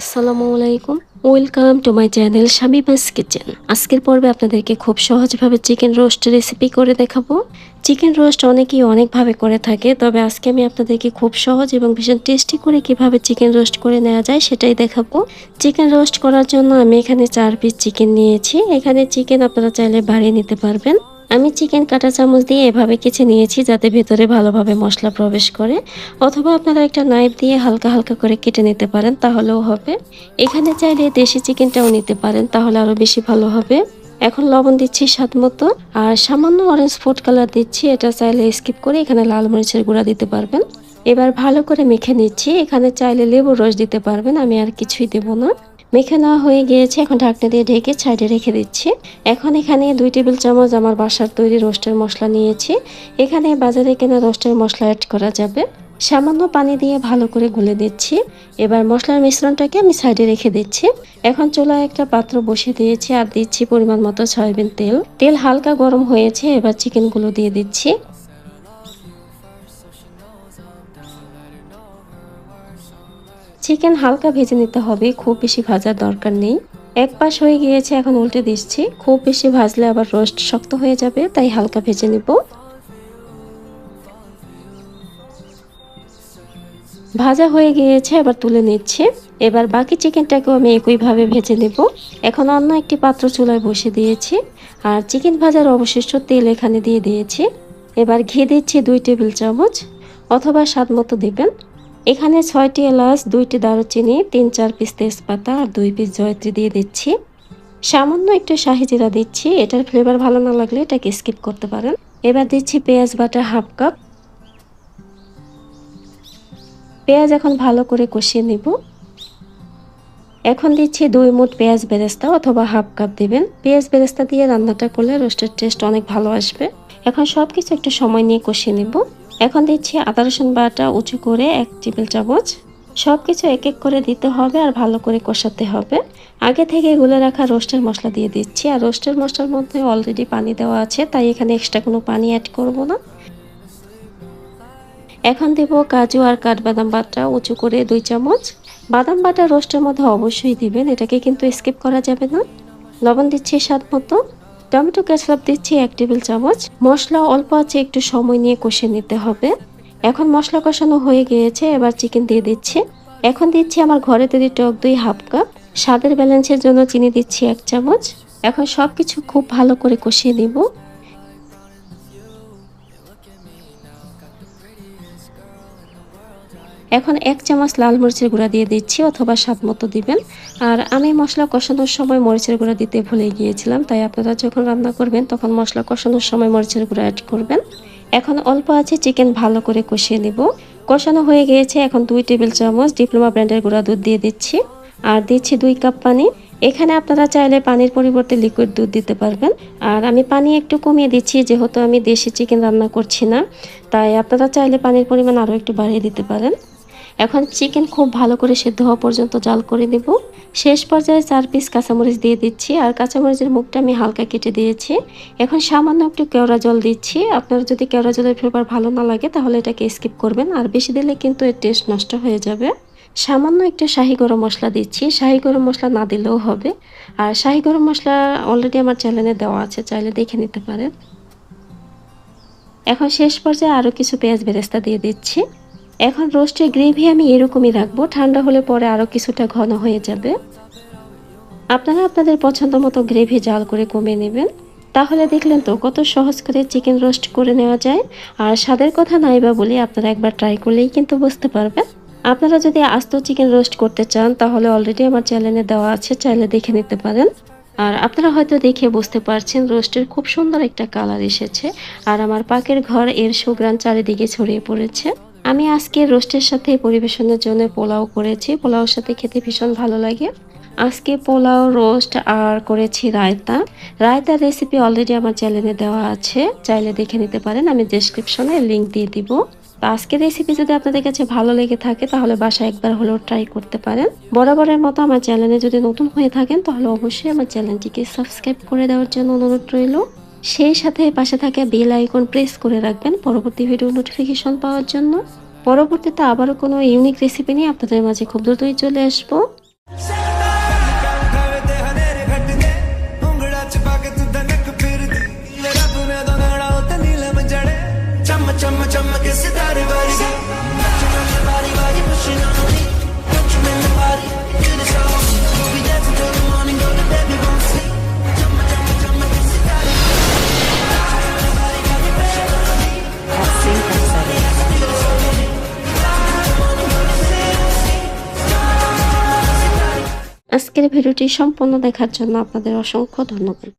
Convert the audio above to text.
আসসালামু আলাইকুম। Welcome to my channel Shamibas kitchen আজকের পর্বে আপনাদেরকে খুব সহজভাবে চিকেন রোস্ট রেসিপি করে দেখাবো। চিকেন রোস্ট অনেকেই অনেকভাবে করে থাকে, তবে আজকে আমি আপনাদেরকে খুব সহজ এবং ভীষণ টেস্টি করে কীভাবে চিকেন রোস্ট করে নেওয়া যায় সেটাই দেখাবো। চিকেন রোস্ট করার জন্য আমি এখানে চার পিস চিকেন নিয়েছি। এখানে চিকেন আপনারা চাইলে বাড়িয়ে নিতে পারবেন। আমি চিকেন কাটা চামচ দিয়ে এভাবে কেচে নিয়েছি যাতে ভেতরে ভালোভাবে মশলা প্রবেশ করে। অথবা আপনারা একটা নাইফ দিয়ে হালকা হালকা করে কেটে নিতে পারেন, তাহলেও হবে। এখানে চাইলে দেশি চিকেনটাও নিতে পারেন, তাহলে আরও বেশি ভালো হবে। এখন লবণ দিচ্ছি স্বাদ মতো, আর সামান্য অরেঞ্জ ফুড কালার দিচ্ছি, এটা চাইলে স্কিপ করে এখানে লাল মরিচের গুঁড়া দিতে পারবেন। এবার ভালো করে মেখে নিচ্ছি, এখানে চাইলে লেবুর রস দিতে পারবেন, আমি আর কিছুই দেবো না। মেখে নেওয়া হয়ে গিয়েছে, এখন ঢাকনা দিয়ে ঢেকে সাইডে রেখে দিচ্ছি। এখন এখানে দুই টেবিল চামচ আমার বাসার তৈরি রোস্টের মশলা নিয়েছি। এখানে বাজারে কেনা রোস্টের মশলা অ্যাড করা যাবে। সামান্য পানি দিয়ে ভালো করে গুলে দিচ্ছি এবার মশলার মিশ্রণটাকে আমি সাইডে রেখে দিচ্ছি। এখন চুলায় একটা পাত্র বসিয়ে দিয়েছি আর দিচ্ছি পরিমাণ মতো সয়াবিন তেল। তেল হালকা গরম হয়েছে, এবার চিকেনগুলো দিয়ে দিচ্ছি। চিকেন হালকা ভেজে নিতে হবে, খুব বেশি ভাজার দরকার নেই। এক পাশ হয়ে গিয়েছে এখন উল্টে দিচ্ছি, খুব বেশি ভাজলে আবার রোস্ট শক্ত হয়ে যাবে, তাই হালকা ভেজে নিব। ভাজা হয়ে গিয়েছে এবার তুলে নিচ্ছে। এবার বাকি চিকেনটাকেও আমি একইভাবে ভেজে নেব। এখন অন্য একটি পাত্র চুলায় বসে দিয়েছি, আর চিকেন ভাজার অবশিষ্ট তেল এখানে দিয়ে দিয়েছি। এবার ঘি দিচ্ছি দুই টেবিল চামচ, অথবা স্বাদ মতো দেবেন। এখানে ছয়টি এলাচ, দুইটি দারুচিনি, তিন, চার পিস তেজপাতা আর দুই পিস জয়ত্রী দিয়ে দিচ্ছি। সামান্য একটু শাহি জিরা দিচ্ছি। এটার ফ্লেভার ভালো না লাগলে এটাকে স্কিপ করতে পারেন। এবার দিচ্ছি পেঁয়াজ বাটা হাফ কাপ। পেঁয়াজ এখন ভালো করে কষিয়ে নিব। এখন দিচ্ছি দুই মুঠ পেঁয়াজ বেরেস্তা অথবা হাফ কাপ দিবেন। পেঁয়াজ বেরেস্তা দিয়ে রান্নাটা করলে রোস্টের টেস্ট অনেক ভালো আসবে। এখন সব কিছু একটু সময় নিয়ে কষিয়ে নিব। এখন দিচ্ছি আদা রসুন বাটা উঁচু করে এক টেবিল চামচ। সব কিছু এক এক করে দিতে হবে আর ভালো করে কষাতে হবে। আগে থেকে গুলে রাখা রোস্টের মশলা দিয়ে দিচ্ছি। আর রোস্টের মশলার মধ্যে অলরেডি পানি দেওয়া আছে, তাই এখানে এক্সট্রা কোনো পানি অ্যাড করব না। এখন দেব কাজু আর কাঠবাদাম বাটা উঁচু করে দুই চামচ। বাদাম বাটা রোস্টের মধ্যে অবশ্যই দিবেন, এটাকে কিন্তু স্কিপ করা যাবে না। লবণ দিচ্ছি স্বাদ মতো। টমেটো কেচাপ দিচ্ছি এক টেবিল চামচ। মশলা অল্প আছে, একটু সময় নিয়ে কষে নিতে হবে। এখন মশলা কষানো হয়ে গিয়েছে, এবার চিকেন দিয়ে দিচ্ছি। এখন দিচ্ছি আমার ঘরে তৈরি টক দই হাফ কাপ। স্বাদের ব্যালেন্সের জন্য চিনি দিচ্ছি এক চামচ। এখন সব কিছু খুব ভালো করে কষিয়ে নিব। এখন এক চামচ লাল মরিচের গুঁড়া দিয়ে দিচ্ছি অথবা স্বাদ মতো দিবেন। আর আমি মশলা কষানোর সময় মরিচের গুঁড়া দিতে ভুলে গিয়েছিলাম, তাই আপনারা যখন রান্না করবেন তখন মশলা কষানোর সময় মরিচের গুঁড়া অ্যাড করবেন। এখন অল্প আছে চিকেন ভালো করে কষিয়ে নিব। কষানো হয়ে গিয়েছে এখন দুই টেবিল চামচ ডিপ্লোমা ব্র্যান্ডের গুঁড়া দুধ দিয়ে দিচ্ছি। আর দিচ্ছি দুই কাপ পানি। এখানে আপনারা চাইলে পানির পরিবর্তে লিকুইড দুধ দিতে পারবেন। আর আমি পানি একটু কমিয়ে দিচ্ছি, যেহেতু আমি দেশি চিকেন রান্না করছি না, তাই আপনারা চাইলে পানির পরিমাণ আরও একটু বাড়িয়ে দিতে পারেন। এখন চিকেন খুব ভালো করে সেদ্ধ হওয়া পর্যন্ত জাল করে দেব শেষ পর্যায়ে চার পিস কাঁচামরিচ দিয়ে দিচ্ছি আর কাঁচামরিচের মুখটা আমি হালকা কেটে দিয়েছি। এখন সামান্য একটু কেওড়া জল দিচ্ছি। আপনার যদি কেওড়া জলের ফ্লেভার ভালো না লাগে তাহলে এটাকে স্কিপ করবেন আর বেশি দিলে কিন্তু এর টেস্ট নষ্ট হয়ে যাবে। সামান্য একটু শাহি গরম মশলা দিচ্ছি। শাহি গরম মশলা না দিলেও হবে। আর শাহি গরম মশলা অলরেডি আমার চ্যানেলে দেওয়া আছে, চাইলে দেখে নিতে পারেন। এখন শেষ পর্যায়ে আরও কিছু পেঁয়াজ বেরেস্তা দিয়ে দিচ্ছি। এখন রোস্টের গ্রেভি আমি এরকমই রাখব, ঠান্ডা হলে পরে আরও কিছুটা ঘন হয়ে যাবে। আপনারা আপনাদের পছন্দ মতো গ্রেভি জাল করে কমে নেবেন। তাহলে দেখলেন তো কত সহজ করে চিকেন রোস্ট করে নেওয়া যায়। আর স্বাদের কথা নাই বা বলি আপনারা একবার ট্রাই করলেই কিন্তু বুঝতে পারবেন। আপনারা যদি আস্ত চিকেন রোস্ট করতে চান, তাহলে অলরেডি আমার চ্যানেলে দেওয়া আছে, চাইলে দেখে নিতে পারেন। আর আপনারা হয়তো দেখে বুঝতে পারছেন, রোস্টের খুব সুন্দর একটা কালার এসেছে। আর আমার পাকের ঘর এর সুগ্রান চারিদিকে ছড়িয়ে পড়েছে। আমি আজকে রোস্টের সাথে পরিবেশনের জন্য পোলাও করেছি। পোলাওর সাথে খেতে ভীষণ ভালো লাগে। আজকে পোলাও, রোস্ট আর করেছি রায়তা। রায়তার রেসিপি অলরেডি আমার চ্যানেলে দেওয়া আছে। চাইলে দেখে নিতে পারেন, আমি ডেসক্রিপশনে লিঙ্ক দিয়ে দিব। তো আজকের রেসিপি যদি আপনাদের কাছে ভালো লেগে থাকে, তাহলে বাসায় একবার হলেও ট্রাই করতে পারেন। বরাবরের মতো আমার চ্যানেলে যদি নতুন হয়ে থাকেন, তাহলে অবশ্যই আমার চ্যানেলটিকে সাবস্ক্রাইব করে দেওয়ার জন্য অনুরোধ রইল। সেই সাথে পাশে থাকা বেল আইকন প্রেস করে রাখবেন পরবর্তী ভিডিও নোটিফিকেশন পাওয়ার জন্য পরবর্তীতে আবারও কোনো ইউনিক রেসিপি নিয়ে আপনাদের মাঝে খুব দ্রুতই চলে আসব আজকের ভিডিওটি সম্পূর্ণ দেখার জন্য আপনাদের অসংখ্য ধন্যবাদ।